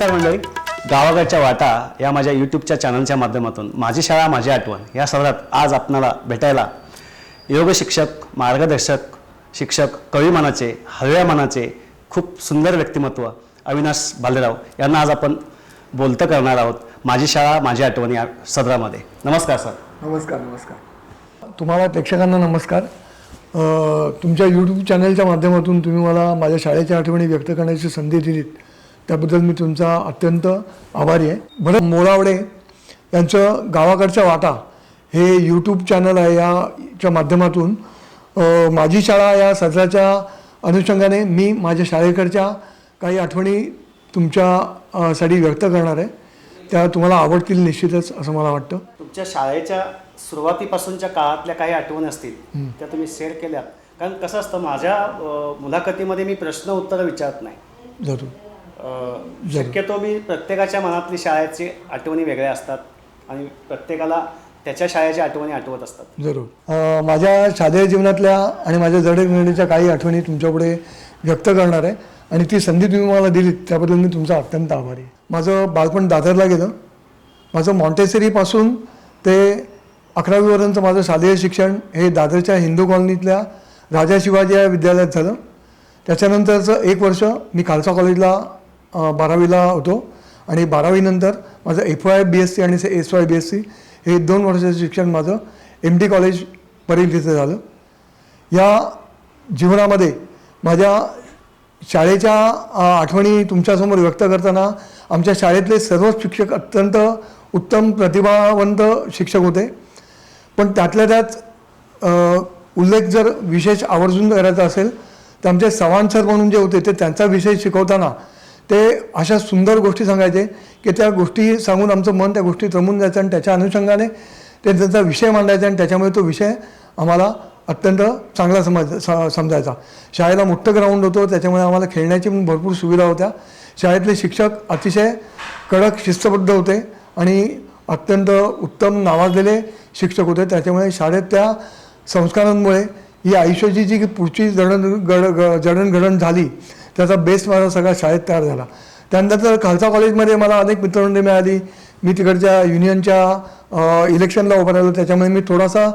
नमस्कार मंडळी. गावाकडच्या वाटा या माझ्या यूट्यूबच्या चॅनलच्या माध्यमातून माझी शाळा माझी आठवण या सदरात आज आपणाला भेटायला योग शिक्षक मार्गदर्शक शिक्षक कवी मनाचे हळव्या मनाचे खूप सुंदर व्यक्तिमत्व अविनाश भालेराव यांना आज आपण बोलतं करणार आहोत माझी शाळा माझी आठवण या सदरामध्ये. नमस्कार सर. नमस्कार नमस्कार. तुम्हाला प्रेक्षकांना नमस्कार. अ, तुमच्या यूट्यूब चॅनलच्या माध्यमातून तुम्ही मला माझ्या शाळेच्या आठवणी व्यक्त करण्याची संधी दिलीत. त्याबद्दल मी तुमचा अत्यंत आभारी आहे. बरं मोळावडे यांचं गावाकडच्या वाटा हे यूट्यूब चॅनल आहे याच्या माध्यमातून माझी शाळा या सत्राच्या अनुषंगाने मी माझ्या शाळेकडच्या काही आठवणी तुमच्या अ, साठी व्यक्त करणार आहे. त्या तुम्हाला आवडतील निश्चितच असं मला वाटतं. तुमच्या शाळेच्या सुरुवातीपासूनच्या काळातल्या काही आठवणी असतील त्या तुम्ही शेअर केल्यात कारण कसं असतं माझ्या मुलाखतीमध्ये मी प्रश्न उत्तरं विचारत नाही. जरूर. शक्यतो मी प्रत्येकाच्या मनातली शाळेची आठवणी वेगळ्या असतात आणि प्रत्येकाला त्याच्या शाळेच्या आठवणी आठवत असतात. जरूर. माझ्या शालेय जीवनातल्या आणि माझ्या जडणघडणीच्या काही आठवणी तुमच्यापुढे व्यक्त करणार आहे आणि ती संधी तुम्ही मला दिलीत त्याबद्दल मी तुमचा अत्यंत आभारी आहे. माझं बालपण दादरला गेलं. माझं मॉन्टेसरीपासून ते अकरावीपर्यंत माझं शालेय शिक्षण हे दादरच्या हिंदू कॉलनीतल्या राजा शिवाजी या विद्यालयात झालं. त्याच्यानंतरचं एक वर्ष मी खालसा कॉलेजला बारावीला होतो. आणि बारावीनंतर माझं F Y B S C आणि S Y B S C हे दोन वर्षाचं शिक्षण माझं एम डी कॉलेज परेल तिथं झालं. या जीवनामध्ये माझ्या शाळेच्या आठवणी तुमच्यासमोर व्यक्त करताना आमच्या शाळेतले सर्वच शिक्षक अत्यंत उत्तम प्रतिभावंत शिक्षक होते. पण त्यातल्या त्यात उल्लेख जर विशेष आवर्जून करायचा असेल तर आमचे चव्हाण सर म्हणून जे होते ते त्यांचा विषय शिकवताना ते अशा सुंदर गोष्टी सांगायचे की त्या गोष्टी सांगून आमचं मन त्या गोष्टीत रमून जायचं आणि त्याच्या अनुषंगाने ते त्यांचा विषय मांडायचा आणि त्याच्यामुळे तो विषय आम्हाला अत्यंत चांगला समज स- समजायचा. शाळेला मोठं ग्राउंड होतं त्याच्यामुळे आम्हाला खेळण्याची पण भरपूर सुविधा होत्या. शाळेतले शिक्षक अतिशय कडक शिस्तबद्ध होते आणि अत्यंत उत्तम नावाजलेले शिक्षक होते. त्याच्यामुळे शाळेत त्या संस्कारांमुळे ही आयुष्याची जी पुढची जडण गड ग- जडणघडण झाली त्याचा बेस माझा सगळा शाळेत तयार झाला. त्यानंतर खालसा कॉलेजमध्ये मला अनेक मित्रमंडळी मिळाली. मी तिकडच्या युनियनच्या इलेक्शनला उभं राहिलो. त्याच्यामुळे मी थोडासा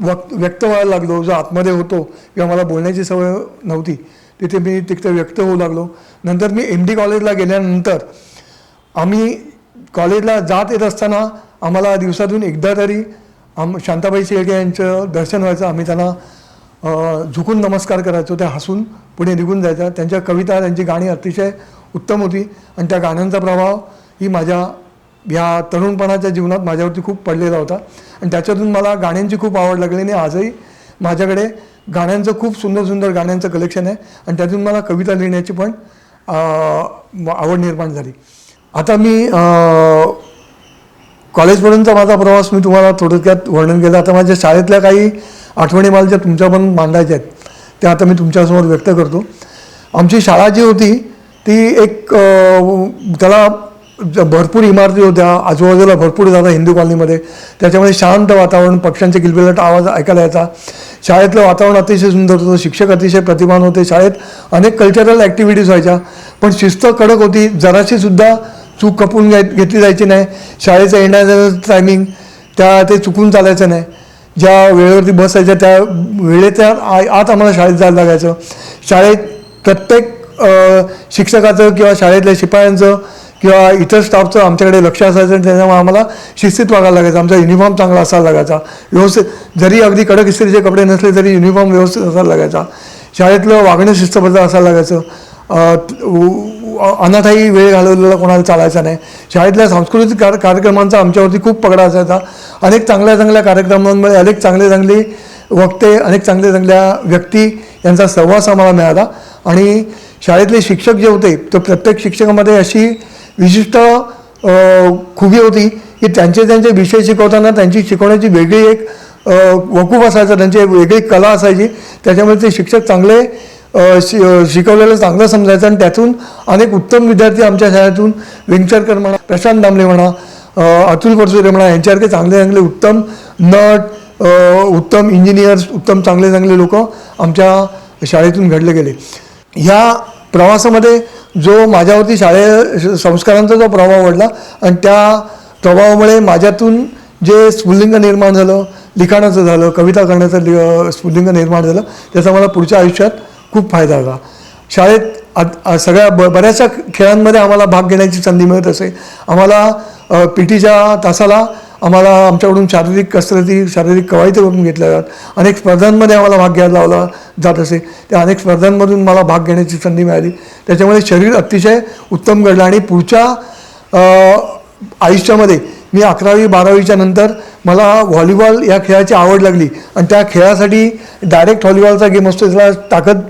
वक्त व्यक्त व्हायला लागलो. जो आतमध्ये होतो किंवा मला बोलण्याची सवय नव्हती तिथे मी तिकडे व्यक्त होऊ लागलो. नंतर मी एम डी कॉलेजला गेल्यानंतर आम्ही कॉलेजला जात येत असताना आम्हाला दिवसातून एकदा तरी आम शांताबाई शेळके यांचं दर्शन व्हायचं. आम्ही त्यांना झुकून नमस्कार करायचो त्या हसून पुढे निघून जायचा. त्यांच्या कविता त्यांची गाणी अतिशय उत्तम होती. आणि त्या गाण्यांचा प्रभाव ही माझ्या ह्या तरुणपणाच्या जीवनात माझ्यावरती खूप पडलेला होता. आणि त्याच्यातून मला गाण्यांची खूप आवड लागली आणि आजही माझ्याकडे गाण्यांचं खूप सुंदर सुंदर गाण्यांचं कलेक्शन आहे. आणि त्यातून मला कविता लिहिण्याची पण आवड निर्माण झाली. आता मी कॉलेजपर्यंतचा माझा प्रवास मी तुम्हाला थोडक्यात वर्णन केलं. आता माझ्या शाळेतल्या काही आठवणी मला ज्या तुमच्या पण मांडायच्या आहेत त्या आता मी तुमच्यासमोर व्यक्त करतो. आमची शाळा जी होती ती एक त्याला ज- भरपूर इमारती होत्या. आजूबाजूला भरपूर जागा हिंदू कॉलनीमध्ये. त्याच्यामुळे शांत वातावरण पक्ष्यांचे किलबिलट आवाज ऐकायला यायचा. शाळेतलं वातावरण अतिशय सुंदर होतं. शिक्षक अतिशय प्रतिभान होते. शाळेत अनेक कल्चरल ॲक्टिव्हिटीज व्हायच्या. पण शिस्त कडक होती. जराशीसुद्धा चूक कपून घ्याय घेतली जायची नाही. शाळेचं येण्याचं टायमिंग त्या ते चुकून चालायचं नाही. ज्या वेळेवरती बस यायच्या त्या वेळेच्या आ- आत आम्हाला शाळेत जायला लागायचं. शाळेत प्रत्येक शिक्षकाचं किंवा शाळेतल्या शिपायांचं किंवा इतर स्टाफचं आमच्याकडे लक्ष असायचं आणि त्याच्यामुळे आम्हाला शिस्तीत वागायला लागायचं. आमचा युनिफॉर्म चांगला असायला लागायचा. व्यवस्थित जरी अगदी कडक इस्त्रीचे कपडे नसले तरी युनिफॉर्म व्यवस्थित असायला लागायचा. शाळेतलं वागणं शिस्तबद्ध असायला लागायचं. उ- अनाथाही वेळ घालवलेला कोणाला चालायचा नाही. शाळेतल्या सांस्कृतिक कार कार्यक्रमांचा आमच्यावरती खूप पगडा असायचा. अनेक चांगल्या चांगल्या कार्यक्रमांमुळे अनेक चांगले चांगले वक्ते अनेक चांगल्या चांगल्या व्यक्ती यांचा सहवास आम्हाला मिळाला. आणि शाळेतले शिक्षक जे होते तर प्रत्येक शिक्षकामध्ये अशी विशिष्ट खुबी होती की त्यांचे त्यांचे विषय शिकवताना त्यांची शिकवण्याची वेगळी एक वकूफ असायचं. त्यांची एक वेगळी कला असायची. त्याच्यामुळे ते शिक्षक चांगले शि शिकवलेलं चांगलं समजायचं आणि त्यातून अनेक उत्तम विद्यार्थी आमच्या शाळेतून विंगचरकर म्हणा प्रशांत दामले म्हणा अतुल परसुरे म्हणा यांच्यासारखे चांगले चांगले उत्तम नट उत्तम इंजिनियर्स उत्तम चांगले चांगले लोक आमच्या शाळेतून घडले गेले. ह्या प्रवासामध्ये जो माझ्यावरती शाळे संस्कारांचा जो प्रभाव पडला आणि त्या प्रभावामुळे माझ्यातून जे स्फुल्लिंग निर्माण झालं लिखाणाचं झालं कविता करण्याचं लि- स्फुल्लिंग निर्माण झालं त्याचा मला पुढच्या आयुष्यात खूप फायदा झाला शाळेत आ- सगळ्या ब बऱ्याचशा खेळांमध्ये आम्हाला भाग घेण्याची संधी मिळत असे. आम्हाला पी टीच्या तासाला आम्हाला आमच्याकडून शारीरिक कसरती शारीरिक कवायती करून घेतल्या जातात अनेक स्पर्धांमध्ये आम्हाला भाग घ्यायला लावला जात असे. त्या अनेक स्पर्धांमधून मला भाग घेण्याची संधी मिळाली. त्याच्यामुळे शरीर अतिशय उत्तम घडलं आणि पुढच्या आयुष्यामध्ये मी अकरावी बारावीच्या नंतर मला व्हॉलीबॉल या खेळाची आवड लागली. आणि त्या खेळासाठी डायरेक्ट व्हॉलीबॉलचा गेम असतो त्याला ताकद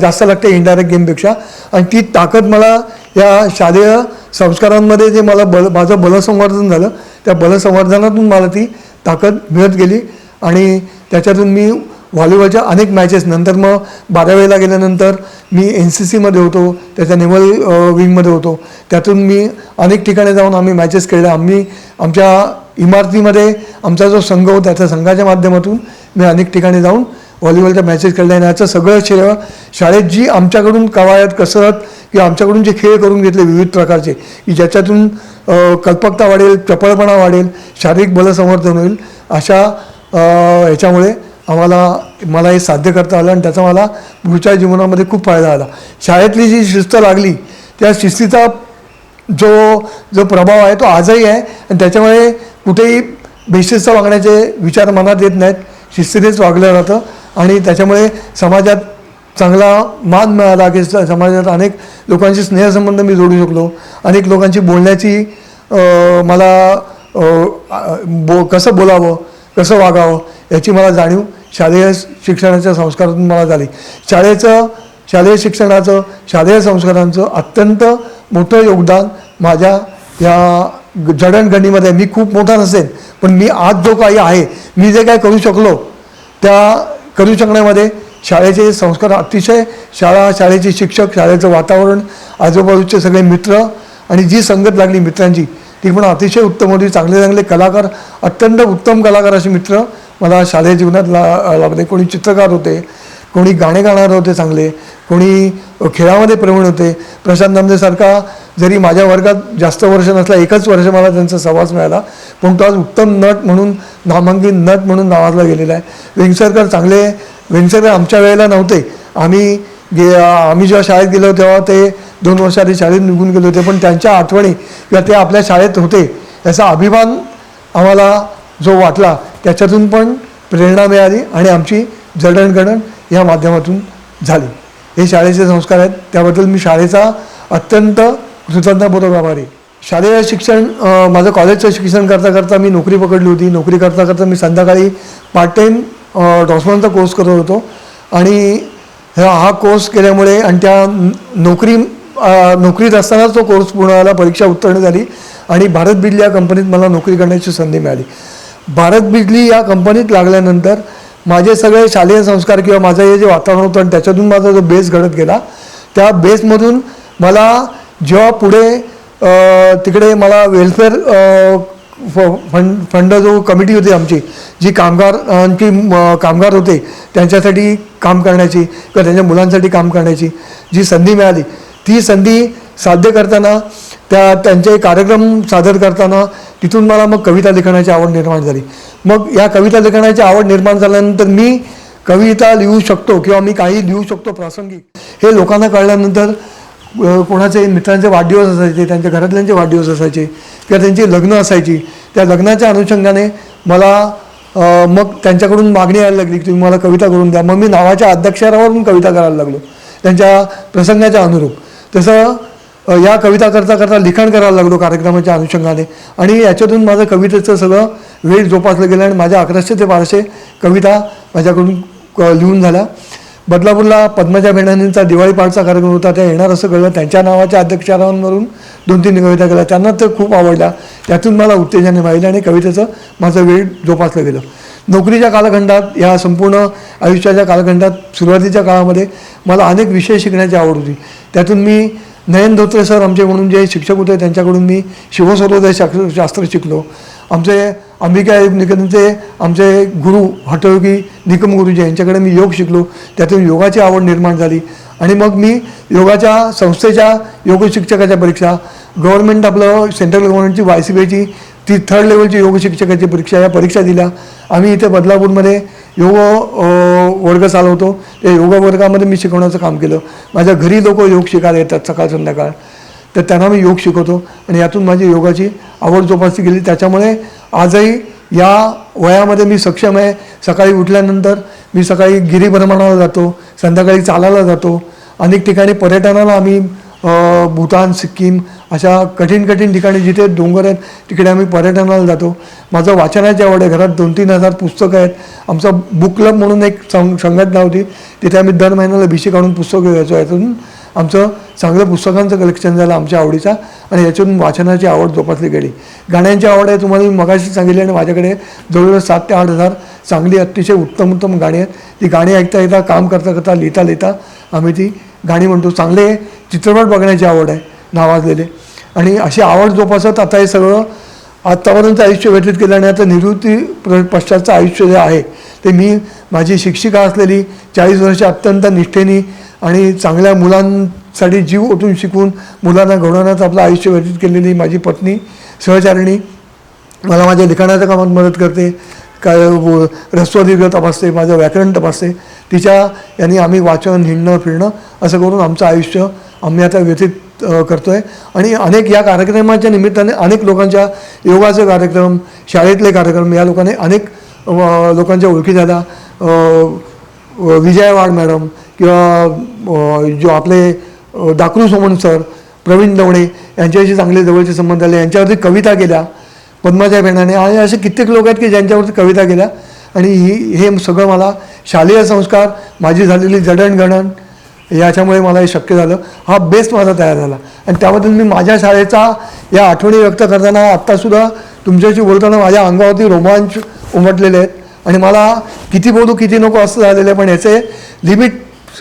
जास्त लागते इनडायरेक्ट गेमपेक्षा आणि ती ताकद मला या शालेय संस्कारांमध्ये जे मला बल माझं बलसंवर्धन झालं त्या बलसंवर्धनातून मला ती ताकद मिळत गेली. आणि त्याच्यातून मी व्हॉलीबॉलच्या अनेक मॅचेस नंतर मग बारावीला गेल्यानंतर मी एन सी सीमध्ये होतो त्याच्या नेव्हल विंगमध्ये होतो. त्यातून मी अनेक ठिकाणी जाऊन आम्ही मॅचेस खेळल्या. आम्ही आमच्या इमारतीमध्ये आमचा जो संघ होता त्या संघाच्या माध्यमातून मी अनेक ठिकाणी जाऊन व्हॉलीबॉलच्या मॅचेस खेळल्या आणि याचं सगळं श्रेय शाळेत जी आमच्याकडून कवायत कसरत किंवा आमच्याकडून जे खेळ करून घेतले विविध प्रकारचे की ज्याच्यातून कल्पकता वाढेल चपळपणा वाढेल शारीरिक बलसंवर्धन होईल अशा ह्याच्यामुळे आम्हाला मला हे साध्य करता आलं आणि त्याचा मला पुढच्या जीवनामध्ये खूप फायदा आला शाळेतली जी शिस्त लागली त्या शिस्तीचा जो जो प्रभाव आहे तो आजही आहे आणि त्याच्यामुळे कुठेही बेशिस्त वागण्याचे विचार मनात येत नाहीत. शिस्तीनेच वागलं जातं आणि त्याच्यामुळे समाजात चांगला मान मिळाला की समाजात अनेक लोकांशी स्नेहसंबंध मी जोडू शकलो अनेक लोकांची बोलण्याची मला बो कसं बोलावं कसं वागावं याची मला जाणीव शालेय शिक्षणाच्या संस्कारातून मला झाली शाळेचं शालेय शिक्षणाचं शालेय संस्कारांचं अत्यंत मोठं योगदान माझ्या या जडणघडणीमध्ये आहे. मी खूप मोठा नसेल पण मी आज जो काही आहे मी जे काय करू शकलो त्या करू शकण्यामध्ये शाळेचे संस्कार अतिशय शाळा शाळेचे शिक्षक शाळेचं वातावरण आजूबाजूचे सगळे मित्र आणि जी संगत लागली मित्रांची ती पण अतिशय उत्तम होती. चांगले चांगले कलाकार अत्यंत उत्तम कलाकार असे मित्र मला शालेय जीवनात ला लाभले. कोणी चित्रकार होते कोणी गाणे गाणारे होते चांगले कोणी खेळामध्ये प्रवीण होते. प्रशांत नामदेसारखा जरी माझ्या वर्गात जास्त वर्ष नसला एकच वर्ष मला त्यांचा सहवास मिळाला. पण तो आज उत्तम नट म्हणून नामांकित नट म्हणून नावाजला गेलेला आहे. वेंगसरकर चांगले वेंगसरकर आमच्या वेळेला नव्हते. आम्ही गे आम्ही जेव्हा शाळेत गेलो तेव्हा ते दोन वर्षाआधी शाळेत निघून गेले होते पण त्यांच्या आठवणी किंवा ते आपल्या शाळेत होते याचा अभिमान आम्हाला जो वाटला त्याच्यातून पण प्रेरणा मिळाली आणि आमची जडणघडण या माध्यमातून झाली. हे शाळेचे संस्कार आहेत. त्याबद्दल मी शाळेचा अत्यंत कृतज्ञपूर्वक आभारी शालेय शिक्षण माझं कॉलेजचं शिक्षण करता करता मी नोकरी पकडली होती. नोकरी करता करता मी संध्याकाळी पार्ट टाईम डॉक्टरांचा कोर्स करत होतो. आणि हा हा कोर्स केल्यामुळे आणि त्या नोकरी नोकरीत असतानाच तो कोर्स पूर्ण झाला. परीक्षा उत्तीर्ण झाली. आणि भारत बिजली या कंपनीत मला नोकरी करण्याची संधी मिळाली. भारत बिजली या कंपनीत लागल्यानंतर माझे सगळे शालेय संस्कार किंवा माझं हे जे वातावरण होतं आणि त्याच्यातून माझा जो बेस घडत गेला त्या बेसमधून मला जेव्हा पुढे तिकडे मला वेलफेअर फंड फंड जो कमिटी होती आमची जी कामगार आणखी कामगार होते त्यांच्यासाठी काम करण्याची किंवा त्यांच्या मुलांसाठी काम करण्याची जी संधी मिळाली ती संधी साध्य करताना त्या त्यांचे कार्यक्रम सादर करताना तिथून मला मग कविता लिखाणाची आवड निर्माण झाली. मग या कविता लिखाणाची आवड निर्माण झाल्यानंतर मी कविता लिहू शकतो किंवा मी काही लिहू शकतो प्रासंगिक हे लोकांना कळल्यानंतर कोणाचे मित्रांचे वाढदिवस असायचे त्यांच्या घरातल्यांचे वाढदिवस असायचे किंवा त्यांची लग्न असायची त्या लग्नाच्या अनुषंगाने मला मग त्यांच्याकडून मागणी यायला लागली की तुम्ही मला कविता करून द्या. मग मी नावाच्या अध्यक्षरावरून कविता करायला लागलो. त्यांच्या प्रसंगाच्या अनुरूप. तसं या कविता करता करता लिखाण करायला लागलो कार्यक्रमाच्या अनुषंगाने. आणि याच्यातून माझं कवितेचं सगळं वेळ जोपासलं गेलं आणि माझ्या अकराशे ते बाराशे कविता माझ्याकडून लिहून झाल्या. बदलापूरला पद्मजा भेंडाणींचा दिवाळी पाठचा कार्यक्रम होता त्या येणार असं कळलं. त्यांच्या नावाच्या अध्यक्षांवरून दोन तीन कविता केल्या. त्यांना तर खूप आवडल्या. त्यातून मला उत्तेजन मिळाले आणि कवितेचं माझं वेळ जोपासलं गेलं. नोकरीच्या कालखंडात या संपूर्ण आयुष्याच्या कालखंडात सुरुवातीच्या काळामध्ये मला अनेक विषय शिकण्याची आवड होती. त्यातून मी नयन धोत्रे सर आमचे म्हणून जे शिक्षक होते त्यांच्याकडून मी शिवसर्वोदय शास्त्र शास्त्र शिकलो. आमचे अंबिका योग निकेतनचे आमचे गुरु हटयोगी निकम गुरुजी यांच्याकडे मी योग शिकलो. त्यातून योगाची आवड निर्माण झाली. आणि मग मी योगाच्या संस्थेच्या योग शिक्षकाच्या परीक्षा गव्हर्नमेंट आपलं सेंट्रल गव्हर्नमेंटची वाय सी बीची ती थर्ड लेवलची योग शिक्षकाची परीक्षा या परीक्षा दिल्या. आम्ही इथे बदलापूरमध्ये योग वर्ग चालवतो. त्या योग वर्गामध्ये मी शिकवण्याचं काम केलं. माझ्या घरी लोक योग शिकायला येतात सकाळ संध्याकाळ. तर त्यांना मी योग शिकवतो. आणि यातून माझी योगाची आवड जोपासली गेली. त्याच्यामुळे आजही या वयामध्ये मी सक्षम आहे. सकाळी उठल्यानंतर मी सकाळी गिरीभ्रमणाला जातो. संध्याकाळी चालायला जातो. अनेक ठिकाणी पर्यटनाला आम्ही भूतान सिक्कीम अशा कठीण कठीण ठिकाणी जिथे डोंगर आहेत तिकडे आम्ही पर्यटनाला जातो. माझं वाचनाची आवड आहे घरात दोन तीन हजार पुस्तकं आहेत. आमचा बुक क्लब म्हणून एक सं संघटना होती. तिथे आम्ही दर महिन्याला भिशी काढून पुस्तकं घ्यायचो. यातून आमचं चांगलं पुस्तकांचं कलेक्शन झालं आमच्या आवडीचा आणि याच्यातून वाचनाची आवड जोपासली गेली. गाण्यांची आवड आहे तुम्हाला मी मगाशी सांगितली आणि माझ्याकडे जवळजवळ सात ते आठ हजार चांगली अतिशय उत्तम उत्तम गाणी आहेत. ती गाणी ऐकता ऐकता काम करता करता लिहिता लिहिता आम्ही ती गाणी म्हणतो. चांगले चित्रपट बघण्याची आवड आहे. नावाजलेले. आणि अशी आवड जोपासत आता हे सगळं आत्तापर्यंत आयुष्य व्यतीत केलं आणि आता निवृत्ती प्र पश्चातचं आयुष्य जे आहे ते मी माझी शिक्षिका असलेली चाळीस वर्ष अत्यंत निष्ठेने आणि चांगल्या मुलांसाठी जीव ओतून शिकून मुलांना घडवण्यात आपलं आयुष्य व्यतीत केलेली माझी पत्नी सहचारिणी मला माझ्या लिखाणाच्या कामात मदत करते काय रस्वदीर्घ तपासते माझं व्याकरण तपासते तिच्या यांनी आम्ही वाचन हिंडणं फिरणं असं करून आमचं आयुष्य आम्ही आता व्यतीत करतो आहे आणि अनेक या कार्यक्रमाच्या निमित्ताने अनेक लोकांच्या योगाचे कार्यक्रम शाळेतले कार्यक्रम या लोकांनी अनेक लोकांच्या ओळखी झाल्या विजयवाड विजय वाड मॅडम किंवा जो आपले अ, दाकरू सर प्रवीण दवणे यांच्याशी चांगले जवळचे संबंध आले यांच्यावरती कविता केल्या पद्माच्या पेनाने आणि असे कित्येक लोक आहेत की ज्यांच्यावरती कविता केल्या. आणि ही हे सगळं मला शालेय संस्कार माझी झालेली जडणघडण याच्यामुळे मला हे शक्य झालं. हा बेस्ट माझा तयार झाला. आणि त्याबद्दल मी माझ्या शाळेचा या आठवणी व्यक्त करताना आत्तासुद्धा तुमच्याशी बोलताना माझ्या अंगावरती रोमांच उमटलेले आहेत. आणि मला किती बोलू किती नको असं झालेलं आहे पण याचे लिमिट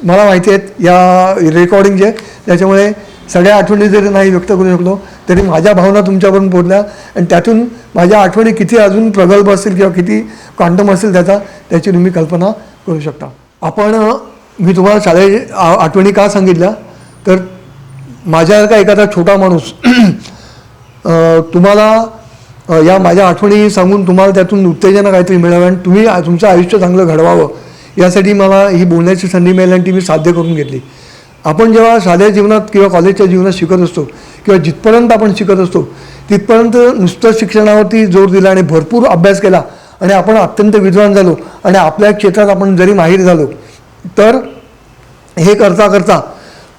मला माहिती आहेत. या रेकॉर्डिंगचे त्याच्यामुळे सगळ्या आठवणी जरी नाही व्यक्त करू शकलो तरी माझ्या भावना तुमच्यापर्यंत पोहोचल्या. आणि त्यातून माझ्या आठवणी किती अजून प्रगल्भ असतील किंवा किती क्वांटम असेल त्याचा त्याची तुम्ही कल्पना करू शकता. आपण मी तुम्हाला शाळे आठवणी का सांगितल्या? तर माझ्यासारखा एखादा छोटा माणूस तुम्हाला या माझ्या आठवणी सांगून तुम्हाला त्यातून उत्तेजना काहीतरी मिळावं आणि तुम्ही तुमचं आयुष्य चांगलं घडवावं यासाठी मला ही बोलण्याची संधी मिळाली आणि ती मी साध्य करून घेतली. आपण जेव्हा शालेय जीवनात किंवा कॉलेजच्या जीवनात शिकत असतो किंवा जिथपर्यंत आपण शिकत असतो तिथपर्यंत नुसतं शिक्षणावरती जोर दिला आणि भरपूर अभ्यास केला आणि आपण अत्यंत विद्वान झालो आणि आपल्या क्षेत्रात आपण जरी माहीर झालो तर हे करता करता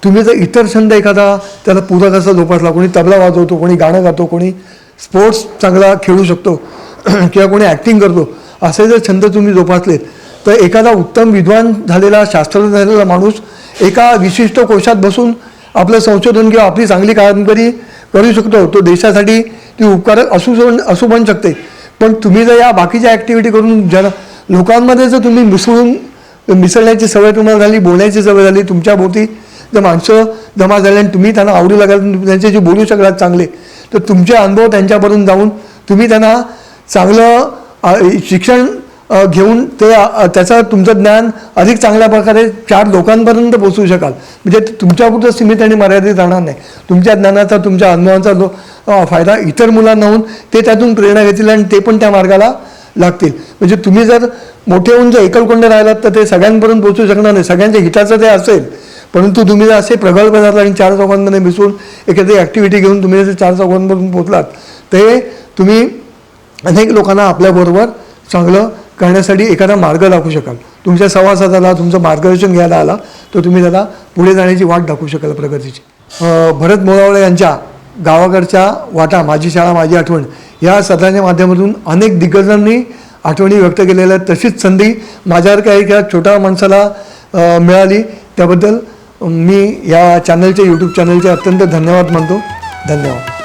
तुम्ही जर इतर छंद एखादा त्याला पूरक असा जोपासला कोणी तबला वाजवतो कोणी गाणं गातो कोणी स्पोर्ट्स चांगला खेळू शकतो किंवा कोणी ॲक्टिंग करतो असे जर छंद तुम्ही जोपासलेत तर एखादा उत्तम विद्वान झालेला शास्त्रज्ञ झालेला माणूस एका विशिष्ट कोशात बसून आपलं संशोधन किंवा आपली चांगली कामगिरी करू शकतो. तो देशासाठी ती उपकारक असू असू बनू शकते. पण तुम्ही जर या बाकीच्या ॲक्टिव्हिटी करून जन लोकांमध्ये जर तुम्ही मिसळून मिसळण्याची सवय तुम्हाला झाली बोलण्याची सवय झाली तुमच्या भोवती जर माणसं जमा झाली आणि तुम्ही त्यांना आवडू लागाल जे बोलू शकलात चांगले तर तुमचे अनुभव त्यांच्यापर्यंत जाऊन तुम्ही त्यांना चांगलं शिक्षण घेऊन ते त्याचं तुमचं ज्ञान अधिक चांगल्या प्रकारे चार लोकांपर्यंत पोचवू शकाल. म्हणजे तुमच्यापुरतं सीमित आणि मर्यादित राहणार नाही. तुमच्या ज्ञानाचा तुमच्या अनुभवाचा जो फायदा इतर मुलांना होऊन ते त्यातून प्रेरणा घेतील आणि ते पण त्या मार्गाला लागतील. म्हणजे तुम्ही जर मोठे होऊन जर एकलकोंड राहिलात तर ते सगळ्यांपर्यंत पोहोचू शकणार नाही. सगळ्यांच्या हिताचं ते असेल परंतु तुम्ही जर असे प्रगल्भ झाला आणि चार चौकांमध्ये मिसळून एखादी ॲक्टिव्हिटी घेऊन तुम्ही जर चार चौकांपर्यंत पोचलात ते तुम्ही अनेक लोकांना आपल्याबरोबर चांगलं करण्यासाठी एखादा मार्ग दाखवू शकाल. तुमच्या संवासाला तुमचं मार्गदर्शन घ्यायला आला तर तुम्ही त्याला पुढे जाण्याची वाट दाखवू शकाल प्रगतीची. भरत मोरावळे यांच्या गावाकडच्या वाटा माझी शाळा माझी आठवण या सदांच्या माध्यमातून अनेक दिग्गजांनी आठवणी व्यक्त केलेल्या आहेत. तशीच संधी माझ्यासारख्या एका छोट्या माणसाला मिळाली त्याबद्दल मी या चॅनलच्या यूट्यूब चॅनलचे अत्यंत धन्यवाद मानतो. धन्यवाद.